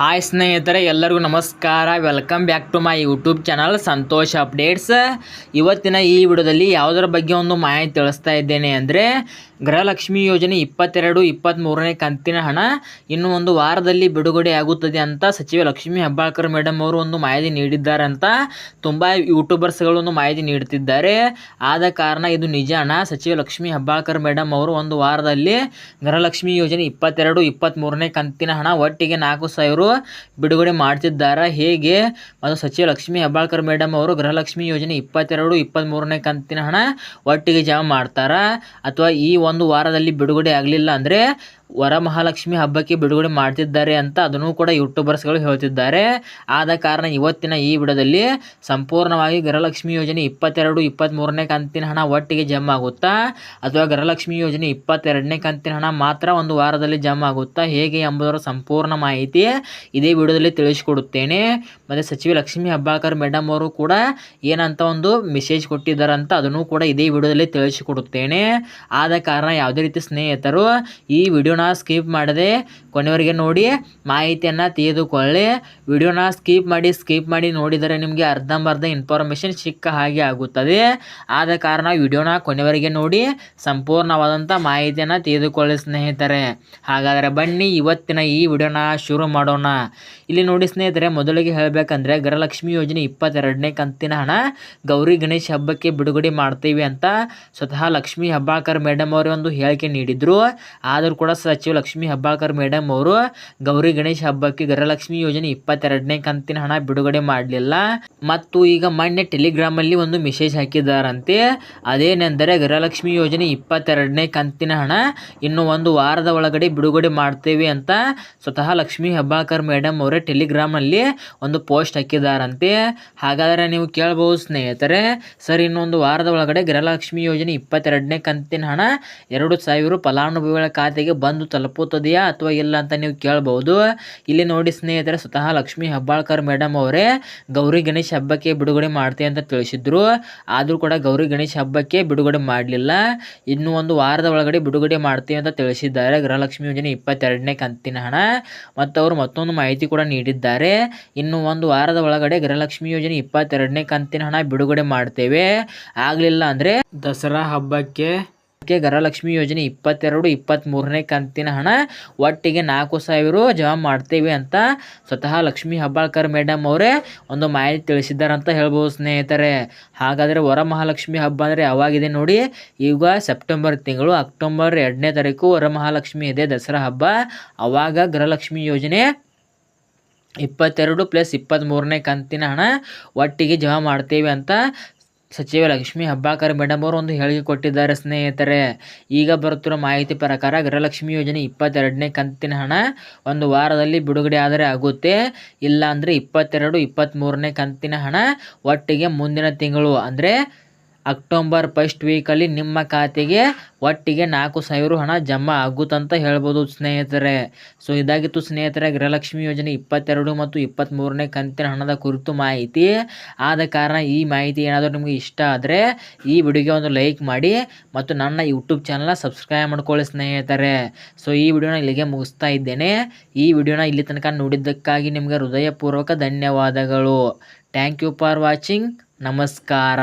Hi ಸ್ನೇಹಿತರೆ, ಎಲ್ಲರಿಗೂ ನಮಸ್ಕಾರ. Welcome back to my YouTube channel Santosh updates ಇವತ್ತಿನ ಈ ವಿಡಿಯೋದಲ್ಲಿ ಯಾವುದರ ಬಗ್ಗೆ ಒಂದು ಮಾಹಿತಿ ತಿಳಿಸ್ತಾ ಇದ್ದೇನೆ ಅಂದರೆ, ಗೃಹಲಕ್ಷ್ಮಿ ಯೋಜನೆ ಇಪ್ಪತ್ತೆರಡು ಇಪ್ಪತ್ತ್ಮೂರನೇ ಕಂತಿನ ಹಣ ಇನ್ನು ಒಂದು ವಾರದಲ್ಲಿ ಬಿಡುಗಡೆ ಆಗುತ್ತದೆ ಅಂತ ಸಚಿವ ಲಕ್ಷ್ಮೀ ಹೆಬ್ಬಾಳ್ಕರ್ ಮೇಡಮ್ ಅವರು ಒಂದು ಮಾಹಿತಿ ನೀಡಿದ್ದಾರೆ ಅಂತ ತುಂಬ ಯೂಟ್ಯೂಬರ್ಸ್ಗಳು ಒಂದು ಮಾಹಿತಿ ನೀಡುತ್ತಿದ್ದಾರೆ. ಆದ ಕಾರಣ ಇದು ನಿಜ ಹಣ ಸಚಿವ ಲಕ್ಷ್ಮೀ ಹೆಬ್ಬಾಳ್ಕರ್ ಮೇಡಮ್ ಅವರು ಒಂದು ವಾರದಲ್ಲಿ ಗೃಹಲಕ್ಷ್ಮಿ ಯೋಜನೆ ಇಪ್ಪತ್ತೆರಡು ಇಪ್ಪತ್ತ್ಮೂರನೇ ಕಂತಿನ ಹಣ ಒಟ್ಟಿಗೆ ನಾಲ್ಕು ಸಾವಿರ ಬಿಡುಗಡೆ ಮಾಡ್ತಿದ್ದಾರೆ. ಹೇಗೆ? ಮತ್ತು ಸಚಿವ ಲಕ್ಷ್ಮೀ ಹೆಬ್ಬಾಳ್ಕರ್ ಮೇಡಮ್ ಅವರು ಗೃಹಲಕ್ಷ್ಮಿ ಯೋಜನೆ ಇಪ್ಪತ್ತೆರಡು ಇಪ್ಪತ್ತ್ಮೂರನೇ ಕಂತಿನ ಹಣ ಒಟ್ಟಿಗೆ ಜಮಾ ಮಾಡ್ತಾರೆ? ಅಥವಾ ಈ ಒಂದು ವಾರದಲ್ಲಿ ಬಿಡುಗಡೆ ಆಗಲಿಲ್ಲ ಅಂದರೆ ವರಮಹಾಲಕ್ಷ್ಮಿ ಹಬ್ಬಕ್ಕೆ ಬಿಡುಗಡೆ ಮಾಡ್ತಿದ್ದಾರೆ ಅಂತ ಅದನ್ನು ಕೂಡ ಯೂಟ್ಯೂಬರ್ಸ್ಗಳು ಹೇಳ್ತಿದ್ದಾರೆ. ಆದ ಕಾರಣ ಇವತ್ತಿನ ಈ ವಿಡಿಯೋದಲ್ಲಿ ಸಂಪೂರ್ಣವಾಗಿ ಗೃಹಲಕ್ಷ್ಮಿ ಯೋಜನೆ ಇಪ್ಪತ್ತೆರಡು ಇಪ್ಪತ್ತ್ಮೂರನೇ ಕಂತಿನ ಹಣ ಒಟ್ಟಿಗೆ ಜಮಾ ಆಗುತ್ತಾ? ಅಥವಾ ಗೃಹಲಕ್ಷ್ಮಿ ಯೋಜನೆ ಇಪ್ಪತ್ತೆರಡನೇ ಕಂತಿನ ಹಣ ಮಾತ್ರ ಒಂದು ವಾರದಲ್ಲಿ ಜಮಾ ಆಗುತ್ತಾ? ಹೇಗೆ ಎಂಬುದರ ಸಂಪೂರ್ಣ ಮಾಹಿತಿ ಇದೇ ವಿಡಿಯೋದಲ್ಲಿ ತಿಳಿಸಿಕೊಡುತ್ತೇನೆ. ಮತ್ತು ಸಚಿವ ಲಕ್ಷ್ಮಿ ಹಬ್ಬಾಕರ್ ಮೇಡಮ್ ಅವರು ಕೂಡ ಏನಂತ ಒಂದು ಮೆಸೇಜ್ ಕೊಟ್ಟಿದ್ದಾರಂತ ಅದನ್ನು ಕೂಡ ಇದೇ ವಿಡಿಯೋದಲ್ಲಿ ತಿಳಿಸಿಕೊಡುತ್ತೇನೆ. ಆದ ಕಾರಣ ಯಾವುದೇ ರೀತಿ ಸ್ನೇಹಿತರು ಈ ವಿಡಿಯೋನ ಸ್ಕಿಪ್ ಮಾಡದೆ ಕೊನೆವರೆಗೆ ನೋಡಿ ಮಾಹಿತಿಯನ್ನು ತೆಗೆದುಕೊಳ್ಳಿ ವಿಡಿಯೋನ ಸ್ಕಿಪ್ ಮಾಡಿ ಸ್ಕಿಪ್ ಮಾಡಿ ನೋಡಿದರೆ ನಿಮಗೆ ಅರ್ಧಂಬರ್ಧ ಇನ್ಫಾರ್ಮೇಷನ್ ಸಿಕ್ಕ ಹಾಗೆ ಆಗುತ್ತದೆ. ಆದ ಕಾರಣ ವಿಡಿಯೋನ ಕೊನೆವರೆಗೆ ನೋಡಿ ಸಂಪೂರ್ಣವಾದಂಥ ಮಾಹಿತಿಯನ್ನು ತೆಗೆದುಕೊಳ್ಳಿ ಸ್ನೇಹಿತರೆ. ಹಾಗಾದರೆ ಬನ್ನಿ ಇವತ್ತಿನ ಈ ವಿಡಿಯೋನ ಶುರು ಮಾಡೋಣ. ಇಲ್ಲಿ ನೋಡಿ ಸ್ನೇಹಿತರೆ, ಮೊದಲಿಗೆ ಹೇಳಬೇಕಂದ್ರೆ ಗೃಹಲಕ್ಷ್ಮಿ ಯೋಜನೆ ಇಪ್ಪತ್ತೆರಡನೇ ಕಂತಿನ ಹಣ ಗೌರಿ ಗಣೇಶ್ ಹಬ್ಬಕ್ಕೆ ಬಿಡುಗಡೆ ಮಾಡ್ತೀವಿ ಅಂತ ಸ್ವತಃ ಲಕ್ಷ್ಮೀ ಹಬ್ಬಾಕರ್ ಮೇಡಮ್ ಅವರೇ ಒಂದು ಹೇಳಿಕೆ ನೀಡಿದ್ರು. ಆದರೂ ಕೂಡ ಸಚಿವ ಲಕ್ಷ್ಮಿ ಹೆಬ್ಬಾಳ್ಕರ್ ಮೇಡಮ್ ಅವರು ಗೌರಿ ಗಣೇಶ್ ಹಬ್ಬಕ್ಕೆ ಗೃಹಲಕ್ಷ್ಮಿ ಯೋಜನೆ ಇಪ್ಪತ್ತೆರಡನೇ ಕಂತಿನ ಹಣ ಬಿಡುಗಡೆ ಮಾಡಲಿಲ್ಲ. ಮತ್ತು ಈಗ ಮೊನ್ನೆ ಟೆಲಿಗ್ರಾಮಲ್ಲಿ ಒಂದು ಮೆಸೇಜ್ ಹಾಕಿದ್ದಾರಂತೆ. ಅದೇನೆಂದರೆ ಗೃಹಲಕ್ಷ್ಮಿ ಯೋಜನೆ ಇಪ್ಪತ್ತೆರಡನೇ ಕಂತಿನ ಹಣ ಇನ್ನು ಒಂದು ವಾರದ ಒಳಗಡೆ ಬಿಡುಗಡೆ ಮಾಡ್ತೇವೆ ಅಂತ ಸ್ವತಃ ಲಕ್ಷ್ಮಿ ಹೆಬ್ಬಾಳ್ಕರ್ ಮೇಡಮ್ ಅವರೇ ಟೆಲಿಗ್ರಾಮಲ್ಲಿ ಒಂದು ಪೋಸ್ಟ್ ಹಾಕಿದ್ದಾರಂತೆ. ಹಾಗಾದರೆ ನೀವು ಕೇಳಬಹುದು ಸ್ನೇಹಿತರೆ, ಸರ್, ಇನ್ನೊಂದು ವಾರದ ಒಳಗಡೆ ಗೃಹಲಕ್ಷ್ಮಿ ಯೋಜನೆ ಇಪ್ಪತ್ತೆರಡನೇ ಕಂತಿನ ಹಣ ಎರಡು ಸಾವಿರ ಫಲಾನುಭವಿಗಳ ಖಾತೆಗೆ ಬಂದು ತಲುಪುತ್ತದೆಯಾ ಅಥವಾ ಇಲ್ಲ ಅಂತ ನೀವು ಕೇಳಬಹುದು ಇಲ್ಲಿ ನೋಡಿ ಸ್ನೇಹಿತರೆ, ಸ್ವತಃ ಲಕ್ಷ್ಮಿ ಹೆಬ್ಬಾಳ್ಕರ್ ಮೇಡಮ್ ಅವರೇ ಗೌರಿ ಗಣೇಶ್ ಹಬ್ಬಕ್ಕೆ ಬಿಡುಗಡೆ ಮಾಡ್ತೀವಿ ಅಂತ ತಿಳಿಸಿದ್ರು. ಆದರೂ ಕೂಡ ಗೌರಿ ಗಣೇಶ್ ಹಬ್ಬಕ್ಕೆ ಬಿಡುಗಡೆ ಮಾಡಲಿಲ್ಲ. ಇನ್ನು ಒಂದು ವಾರದ ಒಳಗಡೆ ಬಿಡುಗಡೆ ಮಾಡ್ತೀವಿ ಅಂತ ತಿಳಿಸಿದ್ದಾರೆ. ಗೃಹಲಕ್ಷ್ಮಿ ಯೋಜನೆ ಇಪ್ಪತ್ತೆರಡನೇ ಕಂತಿನ ಹಣ. ಮತ್ತು ಅವರು ಮತ್ತೊಂದು ಮಾಹಿತಿ ಕೂಡ ನೀಡಿದ್ದಾರೆ. ಇನ್ನು ಒಂದು ವಾರದ ಒಳಗಡೆ ಗೃಹಲಕ್ಷ್ಮಿ ಯೋಜನೆ ಇಪ್ಪತ್ತೆರಡನೇ ಕಂತಿನ ಹಣ ಬಿಡುಗಡೆ ಮಾಡ್ತೇವೆ. ಆಗಲಿಲ್ಲ ಅಂದರೆ ದಸರಾ ಹಬ್ಬಕ್ಕೆ ಕ್ಕೆ ಗೃಹಲಕ್ಷ್ಮಿ ಯೋಜನೆ ಇಪ್ಪತ್ತೆರಡು ಇಪ್ಪತ್ತ್ಮೂರನೇ ಕಂತಿನ ಹಣ ಒಟ್ಟಿಗೆ ನಾಲ್ಕು ಸಾವಿರ ಜಮಾ ಮಾಡ್ತೇವೆ ಅಂತ ಸ್ವತಃ ಲಕ್ಷ್ಮಿ ಹಬ್ಬಾಳ್ಕರ್ ಮೇಡಮ್ ಅವರೇ ಒಂದು ಮಾಹಿತಿ ತಿಳಿಸಿದ್ದಾರೆ ಅಂತ ಹೇಳ್ಬೋದು ಸ್ನೇಹಿತರೆ. ಹಾಗಾದರೆ ವರಮಹಾಲಕ್ಷ್ಮಿ ಹಬ್ಬ ಅಂದರೆ ಯಾವಾಗಿದೆ ನೋಡಿ, ಈಗ ಸೆಪ್ಟೆಂಬರ್ ತಿಂಗಳು ಅಕ್ಟೋಬರ್ ಎರಡನೇ ತಾರೀಕು ವರಮಹಾಲಕ್ಷ್ಮಿ ಇದೆ ದಸರಾ ಹಬ್ಬ. ಆವಾಗ ಗೃಹಲಕ್ಷ್ಮಿ ಯೋಜನೆ ಇಪ್ಪತ್ತೆರಡು ಪ್ಲಸ್ ಇಪ್ಪತ್ತ್ಮೂರನೇ ಕಂತಿನ ಹಣ ಒಟ್ಟಿಗೆ ಜಮಾ ಮಾಡ್ತೇವೆ ಅಂತ ಸಚಿವ ಲಕ್ಷ್ಮಿ ಹೆಬ್ಬಾಳ್ಕರ್ ಮೇಡಮ್ ಅವರು ಒಂದು ಹೇಳಿಕೆ ಕೊಟ್ಟಿದ್ದಾರೆ, ಸ್ನೇಹಿತರೆ. ಈಗ ಬರುತ್ತಿರೋ ಮಾಹಿತಿ ಪ್ರಕಾರ ಗೃಹಲಕ್ಷ್ಮಿ ಯೋಜನೆ ಇಪ್ಪತ್ತೆರಡನೇ ಕಂತಿನ ಹಣ ಒಂದು ವಾರದಲ್ಲಿ ಬಿಡುಗಡೆ ಆದರೆ ಆಗುತ್ತೆ. ಇಲ್ಲಾಂದರೆ ಇಪ್ಪತ್ತೆರಡು ಇಪ್ಪತ್ತ್ಮೂರನೇ ಕಂತಿನ ಹಣ ಒಟ್ಟಿಗೆ ಮುಂದಿನ ತಿಂಗಳು. ಅಂದರೆ ಅಕ್ಟೋಬರ್ ಫಸ್ಟ್ ವೀಕಲ್ಲಿ ನಿಮ್ಮ ಖಾತೆಗೆ ಒಟ್ಟಿಗೆ ನಾಲ್ಕು ಸಾವಿರ ಹಣ ಜಮಾ ಆಗುತ್ತಂತ ಹೇಳ್ಬೋದು ಸ್ನೇಹಿತರೆ. ಸೊ ಇದಾಗಿತ್ತು ಸ್ನೇಹಿತರೆ, ಗೃಹಲಕ್ಷ್ಮಿ ಯೋಜನೆ ಇಪ್ಪತ್ತೆರಡು ಮತ್ತು ಇಪ್ಪತ್ತ್ಮೂರನೇ ಕಂತಿನ ಹಣದ ಕುರಿತು ಮಾಹಿತಿ. ಆದ ಕಾರಣ ಈ ಮಾಹಿತಿ ಏನಾದರೂ ನಿಮಗೆ ಇಷ್ಟ ಆದರೆ ಈ ವಿಡಿಯೋಗೆ ಒಂದು ಲೈಕ್ ಮಾಡಿ ಮತ್ತು ನನ್ನ ಯೂಟ್ಯೂಬ್ ಚಾನಲ್ನ ಸಬ್ಸ್ಕ್ರೈಬ್ ಮಾಡ್ಕೊಳ್ಳಿ ಸ್ನೇಹಿತರೆ. ಸೊ ಈ ವಿಡಿಯೋನ ಇಲ್ಲಿಗೆ ಮುಗಿಸ್ತಾ ಇದ್ದೇನೆ. ಈ ವಿಡಿಯೋನ ಇಲ್ಲಿ ತನಕ ನೋಡಿದ್ದಕ್ಕಾಗಿ ನಿಮಗೆ ಹೃದಯಪೂರ್ವಕ ಧನ್ಯವಾದಗಳು. ಥ್ಯಾಂಕ್ ಯು ಫಾರ್ ವಾಚಿಂಗ್ ನಮಸ್ಕಾರ.